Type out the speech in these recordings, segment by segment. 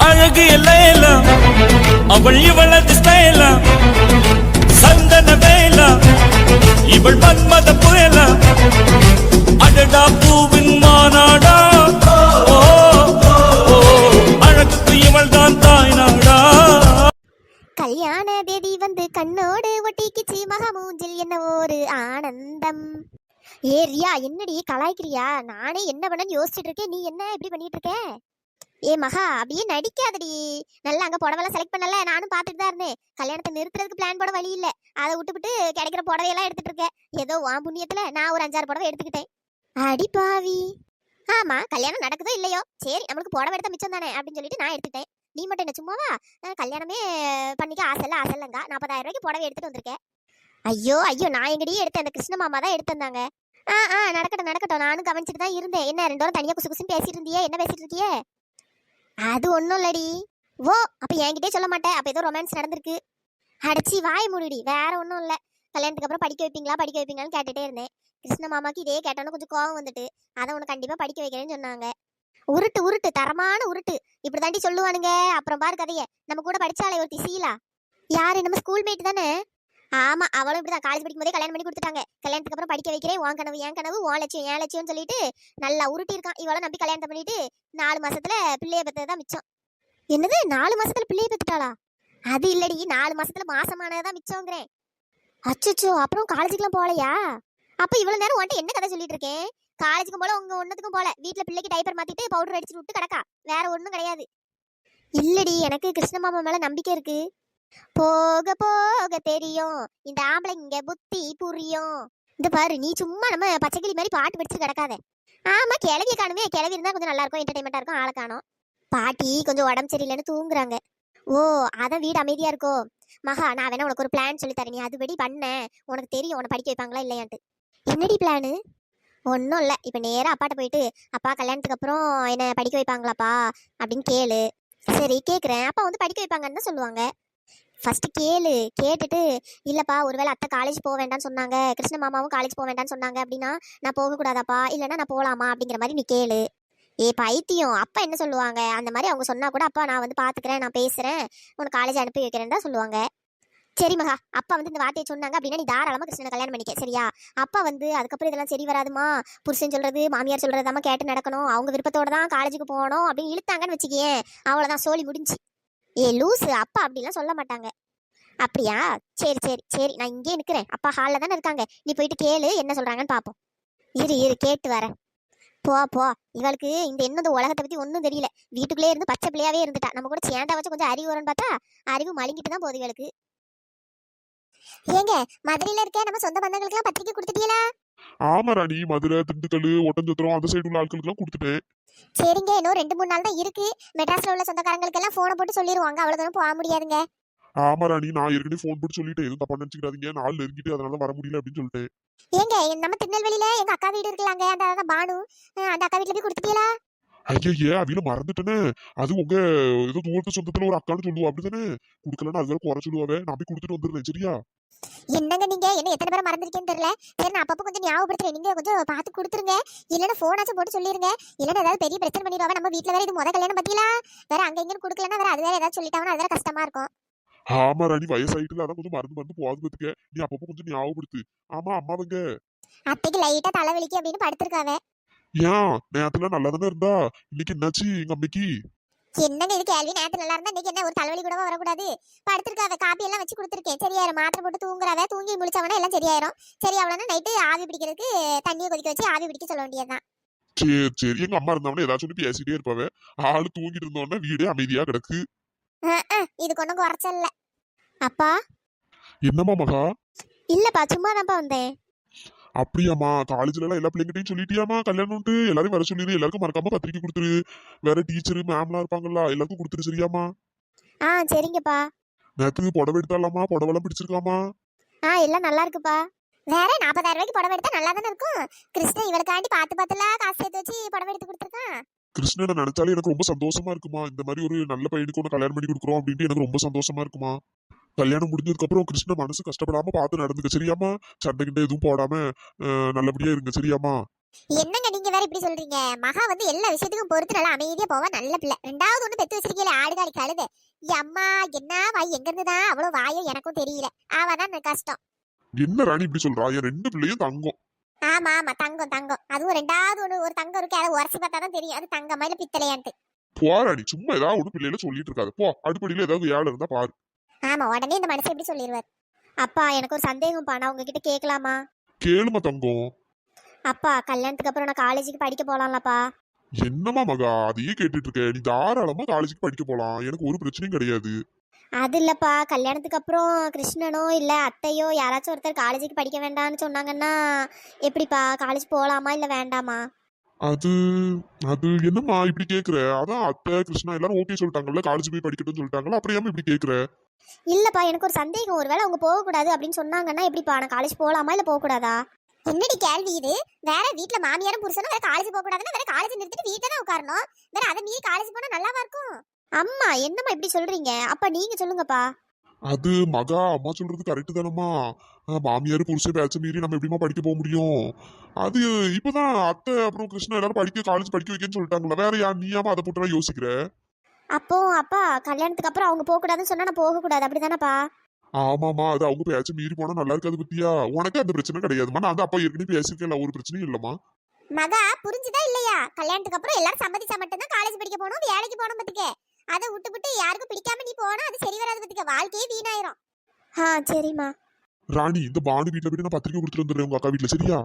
அழகு எல்லாம் அவள் இவளது ஸ்டைலா சந்தன வேலா இவள் மன்மத புயலா? அடடா பூவின் மாநாடா ஓ, அழகுக்கு இவள் தான் தாய் நாடா கல்யாண தேதி வந்து கண்ணோடு ஒட்டிக்கிச்சு மகமூஞ்சில் என்ன ஒரு ஆனந்தம். ஏரியா என்னடி கலாய்க்கிறியா? நானே என்ன பண்ணன்னு யோசிச்சுட்டு இருக்கேன். நீ என்ன இப்படி பண்ணிட்டு இருக்க? ஏ மகா அப்படியே நடிக்காதடி. நல்லா அங்க புடவெல்லாம் செலக்ட் பண்ணல நானும் பாத்துட்டு தான் இருந்தேன். கல்யாணத்தை நிறுத்துறதுக்கு பிளான் போட வழி இல்ல. அதை விட்டுவிட்டு கிடைக்கிற புடவையெல்லாம் எடுத்துட்டு இருக்கேன். ஏதோ வா புண்ணியத்துல நான் ஒரு அஞ்சாறு புடவை எடுத்துக்கிட்டேன். அடி பாவி. ஆமா கல்யாணம் நடக்குதோ இல்லையோ? சரி நம்மளுக்கு புடவை எடுத்த மிச்சம் தானே அப்படின்னு சொல்லிட்டு நான் எடுத்துட்டேன் நீ மட்டும் என்ன சும்மாவா? கல்யாணமே பண்ணிக்க ஆசை இல்ல ஆசை நாற்பதாயிரம் ரூபாய்க்கு புடவை எடுத்துட்டு வந்திருக்கேன். ஐயோ ஐயோ நான் எங்கடியே எடுத்தேன். அந்த கிருஷ்ண மாமா தான் எடுத்து வந்தாங்க ஆ ஆ நடக்கட்டும் நடக்கட்டும். நானும் கவனிச்சுட்டு தான் இருந்தேன். என்ன ரெண்டு வாரம் தனியா குசு குசுன்னு பேசிட்டு இருந்தியே? என்ன பேசிட்டு இருக்கியே? அது ஒன்றும் இல்லடி ஓ அப்போ என்கிட்டே சொல்ல மாட்டேன் அப்போ ஏதோ ரொமான்ஸ் நடந்திருக்கு. அடிச்சு வாய் மூடிடி. வேற ஒன்றும் இல்லை. கல்யாணத்துக்கு அப்புறம் படிக்க வைப்பீங்களா? படிக்க வைப்பீங்களான்னு கேட்டுட்டே இருந்தேன். கிருஷ்ண மாமாக்கு இதே கேட்டோன்னு கொஞ்சம் கோவம் வந்துட்டு அதை உனக்கு கண்டிப்பா படிக்க வைக்கிறேன்னு சொன்னாங்க. உருட்டு உருட்டு. தரமான உருட்டு. இப்படி தாண்டி சொல்லுவானுங்க. அப்புறம் பாரு கதையை. நம்ம கூட படிச்சாலே ஒரு சீலா. யாரு? நம்ம ஸ்கூல்மேட் தானே. ஆமா அவளும் இப்படிதான். காலேஜ் படிக்கும் போதே கல்யாணம் பண்ணி கொடுத்துட்டாங்க. கல்யாணத்துக்கு அப்புறம் படிக்க வைக்கிறேன். உன் கனவு என் கனவு உன் லட்சியம் என் லட்சியம்னு சொல்லிட்டு நல்லா உருட்டி இருக்கான். இவளை நம்பி கல்யாணத்தை பண்ணிட்டு நாலு மாசத்துல பிள்ளைய பெத்தது தான் மிச்சம். என்னது? நாலு மாசத்துல பிள்ளைய பெற்றுட்டாளா அது இல்லடி. நாலு மாசத்துல மாசமானதான் மிச்சம்ங்கிறேன். அச்சச்சோ அப்புறம் காலேஜுக்குலாம் போகலையா? அப்ப இவ்வளவு நேரம் உன்ட்ட என்ன கதை சொல்லிட்டு இருக்கேன்? காலேஜுக்கும் போல உங்க ஒன்னத்துக்கும் போல. வீட்ல பிள்ளைக்கு டைப்பர் மாத்திட்டு பவுடர் அடிச்சுட்டு விட்டு கிடக்கா. வேற ஒண்ணும் கிடையாது. இல்லடி எனக்கு கிருஷ்ண மாமா மேல நம்பிக்கை இருக்கு. போக போக தெரியும். இந்த ஆம்பளைங்க புத்தி புரியும். இந்த பாரு நீ சும்மா நம்ம பச்சைக்கிளி மாதிரி பாட்டு படிச்சு கிடக்காத. ஆமா கிளவிய காணுமே. கிளவி இருந்தா கொஞ்சம் நல்லா இருக்கும் என்டர்டைன்மெண்டா இருக்கும் ஆளை காணும். பாட்டி கொஞ்சம் உடம்பு சரியில்லைன்னு தூங்குறாங்க. ஓ அதான் வீடு அமைதியா இருக்கோ? மகா நான் வேணா உனக்கு ஒரு பிளான் சொல்லி தரேன். நீ அதுபடி பண்ண. உனக்கு தெரியும் உன்னை படிக்க வைப்பாங்களா இல்லையான்ட்டு. என்னடி பிளானு ஒன்றும் இல்லை. இப்போ நேராக அப்பாட்ட போயிட்டு அப்பா கல்யாணத்துக்கு அப்புறம் என்ன படிக்க வைப்பாங்களாப்பா? அப்படின்னு கேளு. சரி கேட்குறேன் அப்பா வந்து படிக்க வைப்பாங்கன்னு தான் சொல்லுவாங்க. ஃபஸ்ட்டு கேளு கேட்டுட்டு இல்லைப்பா ஒருவேளை அத்தை காலேஜ் போக வேண்டாம்னு சொன்னாங்க கிருஷ்ண மாமாவும் காலேஜ் போக வேண்டாம்னு சொன்னாங்க அப்படின்னா நான் போகக்கூடாதாப்பா? இல்லைன்னா நான் போகலாமா அப்படிங்கிற மாதிரி நீ கேளு. ஏ பைத்தியம்! அப்பா என்ன சொல்லுவாங்க? அந்த மாதிரி அவங்க சொன்னால் கூட அப்பா நான் வந்து பார்த்துக்கிறேன் நான் பேசுகிறேன் உனக்கு காலேஜ் அனுப்பி வைக்கிறேன்னு தான் சொல்லுவாங்க. சரி மகா அப்பா வந்து இந்த வார்த்தையை சொன்னாங்க அப்படின்னா நீ தாராளமாக கிருஷ்ணனை கல்யாணம் பண்ணிக்க சரியா? அப்பா வந்து அதுக்கப்புறம் இதெல்லாம் சரி வராதுமா? புருஷன் சொல்கிறது மாமியார் சொல்றதாம கேட்டு நடக்கணும். அவங்க விருப்பத்தோட தான் காலேஜுக்கு போகணும் அப்படின்னு இழுத்தாங்கன்னு வச்சுக்கேன் அவ்வளோதான் சோழி முடிஞ்சு ஏ லூசு அப்பா அப்படிலாம் சொல்ல மாட்டாங்க. அப்படியா? சரி சரி சரி நான் இங்கே நிற்கிறேன் அப்பா ஹாலில் தானே இருக்காங்க. நீ போயிட்டு கேளு என்ன சொல்றாங்கன்னு பார்ப்போம் இரு இரு கேட்டு வரேன். போ போ. இவளுக்கு இந்த என்னது உலகத்தை பத்தி ஒன்றும் தெரியல. வீட்டுக்குள்ளே இருந்து பச்சை பிள்ளையாவே இருந்துட்டா. நம்ம கூட சேண்டா வச்சு கொஞ்சம் அறிவு வரும்னு பார்த்தா அறிவு மழுங்கிட்டு தான் போகுது இவளுக்கு. ஏங்க மதுரையில் இருக்க நம்ம சொந்த பந்தங்களுக்குலாம் பத்திரிக்கை கொடுத்துட்டீங்களா? ஆமா ராணி மதுரை திண்டுக்கல் ஒட்டஞ்சத்திரம் அந்த சைடு உள்ள ஆட்களுக்கு எல்லாம் கொடுத்துட்டேன். சரிங்க இன்னும் ரெண்டு மூணு நாள் தான் இருக்கு. மெட்ராஸ்ல உள்ள சொந்தக்காரங்களுக்கு எல்லாம் போனை போட்டு சொல்லிடுவாங்க அவ்வளவு தூரம் போக முடியாதுங்க. ஆமா ராணி நான் ஏற்கனவே ஃபோன் போட்டு சொல்லிட்டேன். எதுவும் தப்பா நினைச்சுக்காதீங்க. நாள் நெருங்கிட்டு அதனால வர முடியல அப்படின்னு சொல்லிட்டேன். ஏங்க நம்ம திருநெல்வேலியில எங்க அக்கா வீடு இருக்கலாங்க அந்த அதான் பானு அந்த அக்கா வீட்டுல போய் கொடுத்துட்டீங்களா ஐயே அவில மறந்துட்டேனே. அது உங்க ஏதோ தூரத்து சொந்தத்துல ஒரு அக்கான்னு சொல்லுவா அப்படிதானே கொடுக்கலன்னா அது வேற குறை சொல்லுவாவே. நான் போய் கொடுத்துட்டு வந்துடுறேன் சரியா? என்னங்க நீங்க? என்ன எத்தனை பேரை மறந்துருக்கேன்னு தெரியல. சரி நான் அப்பப்போ கொஞ்சம் ஞாபகப்படுத்துறேன். நீங்க கொஞ்சம் பார்த்து கொடுத்துருங்க. இல்லைன்னா போனாச்சும் போட்டு சொல்லிருங்க. இல்லைன்னா ஏதாவது பெரிய பிரச்சனை பண்ணிடுவாங்க. நம்ம வீட்ல வேற இது முத கல்யாணம் பத்தியா? வேற அங்க இங்கன்னு கொடுக்கலன்னா வேற அது வேற ஏதாவது சொல்லிட்டாங்கன்னா அது வேற கஷ்டமா இருக்கும். ஆமா ராணி வயசாயிட்டுல அதான் கொஞ்சம் மருந்து மருந்து போகாது பத்துக்க. நீ அப்பப்போ கொஞ்சம் ஞாபகப்படுத்து. ஆமா அம்மாவங்க. அத்தைக்கு லைட்டா தலைவலிக்கு அப்படின்னு படுத்திருக்காவ. ஏன்? நேரத்துல நல்லா தானே இருந்தா? இன்னைக்கு என்னாச்சு எங்க அம்மைக்கு? என்னங்க இது கேள்வி? நேரத்து நல்லா இருந்தா இன்னைக்கு என்ன? ஒரு தலைவலி கூட வரக்கூடாது? படுத்திருக்காவ காப்பி எல்லாம் வச்சு கொடுத்துருக்கேன் சரியாயிரும் மாத்திரை போட்டு தூங்குறாவ தூங்கி முழிச்சவனா எல்லாம் சரியாயிரும். சரி அவ்வளோனா நைட்டு ஆவி பிடிக்கிறதுக்கு தண்ணியை கொதிக்க வச்சு ஆவி பிடிக்க சொல்ல வேண்டியதுதான். சரி சரி. எங்க அம்மா இருந்தவனே ஏதாச்சும் சொல்லி பேசிட்டே இருப்பாவ. ஆளு தூங்கிட்டு இருந்தோடனே வீடே அமைதியா கிடக்கு. இது கொண்டு குறைச்சல்ல. அப்பா? என்னம்மா மகா? இல்லப்பா சும்மா தான்ப்பா வந்தேன். அப்படியாம்மா காலேஜ்ல எல்லாம் எல்லா பிள்ளைங்கிட்டையும் சொல்லிட்டியாமா கல்யாணம்ட்டு எல்லாரும் வர சொல்லிடு எல்லாருக்கும் மறக்காம பத்திரிக்கை கொடுத்துரு. வேற டீச்சர் மேம்லாம் இருப்பாங்கல்ல எல்லாருக்கும் கொடுத்துரு சரியாமா ஆ சரிங்கப்பா. நேத்து புடவை எடுத்தாலாமா புடவெல்லாம் பிடிச்சிருக்காமா ஆ எல்லாம் நல்லா இருக்குப்பா. வேற நாற்பதாயிரம் ரூபாய்க்கு புடவை எடுத்தா நல்லா தானே இருக்கும்? கிருஷ்ணன் இவளுக்காண்டி பார்த்து பார்த்துலாம் காசு சேர்த்து வச்சு புடவை எடுத்து கொடுத்துருக்கான். கிருஷ்ணனை நினைச்சாலே எனக்கு ரொம்ப சந்தோஷமா இருக்குமா? இந்த மாதிரி ஒரு நல்ல பையனுக்கு ஒன்று கல்யாணம் பண்ணி கொடுக்குறோம் அப்படின்ட்டு எனக்கு ரொம்ப சந்தோஷமா இருக்குமா? கல்யாணம் முடிஞ்சதுக்கு அப்புறம் கிருஷ்ண மனசு கஷ்டப்படாம பார்த்து நடந்துக்க. சரியாமா சண்டை கிட்ட எதுவும் போடாம நல்லபடியா இருங்க. சரியாமா என்னங்க நீங்க வேற இப்படி சொல்றீங்க? மகா வந்து எல்லா விஷயத்துக்கும் பொறுத்து நல்லா அமைதியா போவா நல்ல பிள்ளை. ரெண்டாவது ஒண்ணு பெத்து வச்சிருக்கீங்களே ஆடுகாலி கழுது. அம்மா என்ன வாய்? எங்க இருந்துதான் அவ்வளவு வாயோ எனக்கும் தெரியல. எனக்கு கஷ்டம். என்ன ராணி இப்படி சொல்றா? என் ரெண்டு பிள்ளையும் தங்கம். ஆமா ஆமா. தங்கம் தங்கம். அதுவும் ரெண்டாவது ஒண்ணு ஒரு தங்கம் இருக்கு அதை உரசி பார்த்தா தான் தெரியும். அது தங்கமா இல்ல பித்தளையான்ட்டு. போராடி சும்மா ஏதாவது ஒரு பிள்ளையில சொல்லிட்டு இருக்காது. போ. அடுப்படியில ஏதாவது வேலை இருந்தா பாரு. ஆமா உடனே இந்த மனுஷன் எப்படி சொல்லிடுவார் அப்பா எனக்கு ஒரு சந்தேகம்ப்பா நான் உங்ககிட்ட கேட்கலாமா? கேளுமா தங்கம். அப்பா கல்யாணத்துக்கு அப்புறம் நான் காலேஜுக்கு படிக்க போலாம்லப்பா. என்னமா மகா அதையே கேட்டுட்டு இருக்க நீ தாராளமா காலேஜுக்கு படிக்க போலாம். எனக்கு ஒரு பிரச்சனையும் கிடையாது. அது இல்லப்பா கல்யாணத்துக்கு அப்புறம் கிருஷ்ணனோ இல்ல அத்தையோ யாராச்சும் ஒருத்தர் காலேஜுக்கு படிக்க வேண்டாம்னு சொன்னாங்கன்னா எப்படிப்பா காலேஜ் போலாமா இல்ல வேண்டாமா? அது அது என்னம்மா இப்படி கேக்குற? அதான் அத்தை கிருஷ்ணா எல்லாரும் ஓகே சொல்லிட்டாங்கல்ல காலேஜ் போய் படிக்கட்டும்னு சொல்லிட்டாங்கல்ல அப்புறம் ஏன் இப்படி கேக்குற? இல்லப்பா எனக்கு ஒரு சந்தேகம். ஒருவேளை அவங்க போக கூடாது அப்படின்னு சொன்னாங்கன்னா எப்படிப்பா? நான் காலேஜ் போலாமா இல்ல போக கூடாதா என்னடி கேள்வி இது? வேற வீட்ல மாமியாரும் புருஷனும் வேற காலேஜ் போக கூடாதுன்னா வேற காலேஜ் நிறுத்திட்டு வீட்ல தான் உட்காரணும். வேற அதை மீறி காலேஜ் போனா நல்லாவா இருக்கும்? அம்மா என்னம்மா இப்படி சொல்றீங்க? அப்ப நீங்க சொல்லுங்கப்பா. அது மகா அம்மா சொல்றது கரெக்ட் தானம்மா. மாமியார் புருஷன் பேச்ச மீறி நம்ம எப்படிமா படிக்க போக முடியும்? அது இப்பதான் அத்தை அப்புறம் கிருஷ்ணா எல்லாரும் படிக்க காலேஜ் படிக்க வைக்கன்னு சொல்லிட்டாங்கல்ல. வேற யார் நீயாம அதை போட்டு யோசிக்கிற? அப்போ அப்பா கல்யாணத்துக்கு அப்புறம் அவங்க போக கூடாதுன்னு சொன்னா நான் போக கூடாது அப்படிதானப்பா? ஆமாமா அது அவங்க பேச்ச மீறி போனா நல்லா இருக்காது பத்தியா? உனக்கு அந்த பிரச்சனை கிடையாதுமா நான் அப்பா ஏற்கனவே பேசியிருக்கேன் ஒரு பிரச்சனையும் இல்லம்மா. மகா புரிஞ்சுதா இல்லையா? கல்யாணத்துக்கு அப்புறம் எல்லாரும் சம்மதிச்சா மட்டும்தான் காலேஜ் படிக்க போகணும் வேலைக்கு போகணும் பத்துக்க. அதை விட்டு விட்டு யாருக்கும் பிடிக்காம நீ போனா அது சரி வராது பத்துக்க. வாழ்க்கையே வீணாயிரும். ஆ சரிம்மா. ராணி இந்த பானு வீட்டுல போயிட்டு நான் பத்திரிக்கை கொடுத்துட்டு வந்துடுறேன் உங்க அக்கா வீட்டுல சரியா?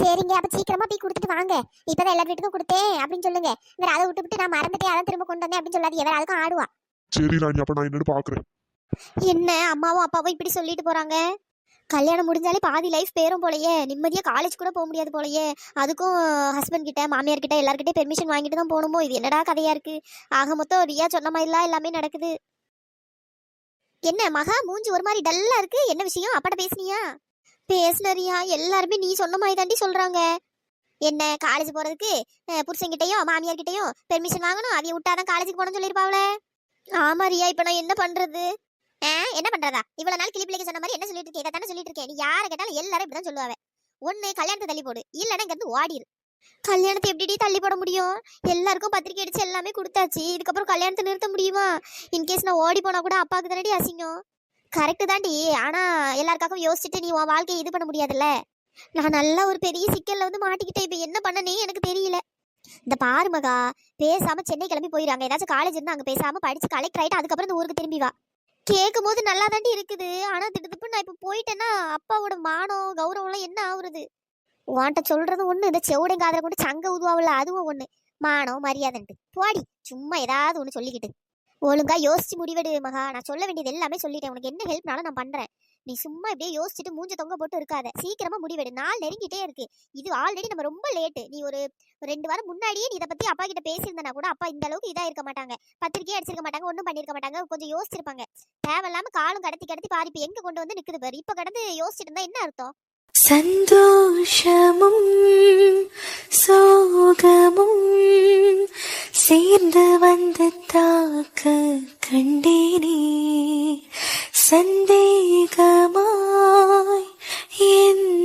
சரிங்க அப்ப சீக்கிரமா போய் கொடுத்துட்டு வாங்க. இப்பதான் எல்லார் வீட்டுக்கும் கொடுத்தேன் அப்படின்னு சொல்லுங்க. வேற அதை விட்டு விட்டு நான் மறந்துட்டேன் அதான் திரும்ப கொண்டு வந்தேன் அப்படின்னு சொல்லாதீங்க. வேற அதுக்கும் ஆடுவா. சரி ராணி அப்ப நான் என்னன்னு பாக்குறேன். என்ன அம்மாவும் அப்பாவும் இப்படி சொல்லிட்டு போறாங்க? கல்யாணம் முடிஞ்சாலே பாதி லைஃப் பேரும் போலயே. நிம்மதியா காலேஜ் கூட போக முடியாது போலயே. அதுக்கும் ஹஸ்பண்ட் கிட்ட மாமியார் கிட்ட எல்லார்கிட்ட பெர்மிஷன் வாங்கிட்டு தான் போகணுமோ? இது என்னடா கதையா இருக்கு? ஆக மொத்தம் ரியா சொன்ன மாதிரிலாம் எல்லாமே நடக்குது. என்ன மகா மூஞ்சி ஒரு மாதிரி டல்லா இருக்கு? என்ன விஷயம்? அப்பாட்ட பேசுனியா? பேசுனரியா எல்லாருமே நீ சொன்ன மாதிரி தாண்டி சொல்றாங்க. என்ன காலேஜ் போறதுக்கு புருஷங்கிட்டையும் புருஷன்கிட்டயும் மாமியார் கிட்டயும் பெர்மிஷன் வாங்கணும்? அவிய விட்டாதான் காலேஜுக்கு போகணும்னு சொல்லியிருப்பாவில ஆமா ரியா இப்ப நான் என்ன பண்றது? என்ன பண்றதா? இவ்வளவு நாள் கிளி பிள்ளைக்கு சொன்ன மாதிரி என்ன சொல்லிட்டு இருக்கே? தானே சொல்லிட்டு இருக்கேன் நீ யாரை கேட்டாலும் எல்லாரும் இப்படிதான் சொல்லுவாங்க ஒண்ணு கல்யாணத்தை தள்ளி போடு. இல்லைன்னா இங்க இருந்து ஓடிடு கல்யாணத்தை எப்படி தள்ளி போட முடியும்? எல்லாருக்கும் பத்திரிக்கை அடிச்சு எல்லாமே கொடுத்தாச்சு. இதுக்கப்புறம் கல்யாணத்தை நிறுத்த முடியுமா? இன்கேஸ் நான் ஓடி போனா கூட அப்பாவுக்கு தானடி அசிங்கம். கரெக்டு தாண்டி ஆனா எல்லாருக்காகவும் யோசிச்சுட்டு நீ உன் வாழ்க்கையை இது பண்ண முடியாதுல்ல? நான் நல்லா ஒரு பெரிய சிக்கல்ல வந்து மாட்டிக்கிட்டேன். இப்ப என்ன பண்ணனே எனக்கு தெரியல. இந்த பாரு மகா பேசாம சென்னை கிளம்பி போயிடுறாங்க. ஏதாச்சும் காலேஜ் இருந்தா அங்க பேசாம படிச்சு கலெக்டர் ஆயிட்டு அதுக்கப்புறம் இந்த ஊருக்கு திரும்பி வா. கேட்கும் போது நல்லா தாண்டி இருக்குது. ஆனா திட்டு நான் இப்ப போயிட்டேன்னா அப்பாவோட மானம் கௌரவம்லாம் என்ன ஆகுறது உன்கிட்ட சொல்றது ஒண்ணு இந்த செவுடை காதல கொண்டு சங்க உதுவாவில் அதுவும் ஒண்ணு. மானம் மரியாதைன்ட்டு. போடி சும்மா ஏதாவது ஒண்ணு சொல்லிக்கிட்டு. ஒழுங்கா யோசிச்சு முடிவெடு மகா. நான் சொல்ல வேண்டியது எல்லாமே சொல்லிட்டேன். உனக்கு என்ன ஹெல்ப்னாலும் நான் பண்றேன். நீ சும்மா இப்படியே யோசிச்சுட்டு மூஞ்ச தொங்க போட்டு இருக்காத. சீக்கிரமா முடிவெடு. நாள் நெருங்கிட்டே இருக்கு. இது ஆல்ரெடி நம்ம ரொம்ப லேட்டு நீ ஒரு ரெண்டு வாரம் முன்னாடியே நீ இதை பத்தி அப்பா கிட்ட பேசியிருந்தனா கூட அப்பா இந்த அளவுக்கு இதா இருக்க மாட்டாங்க. பத்திரிக்கையே அடிச்சிருக்க மாட்டாங்க. ஒன்றும் பண்ணிருக்க மாட்டாங்க. கொஞ்சம் யோசிச்சிருப்பாங்க. தேவையில்லாம காலம் கடத்தி கடத்தி பாரிப்பு எங்க கொண்டு வந்து நிக்குது பாரு. இப்ப கடந்து யோசிச்சுட்டு இருந்தா என்ன அர்த்தம்? சந்தோஷமும் சோகமும் சேர்ந்து வந்து தாக்க கண்டேனே. சந்தேகமாய் என்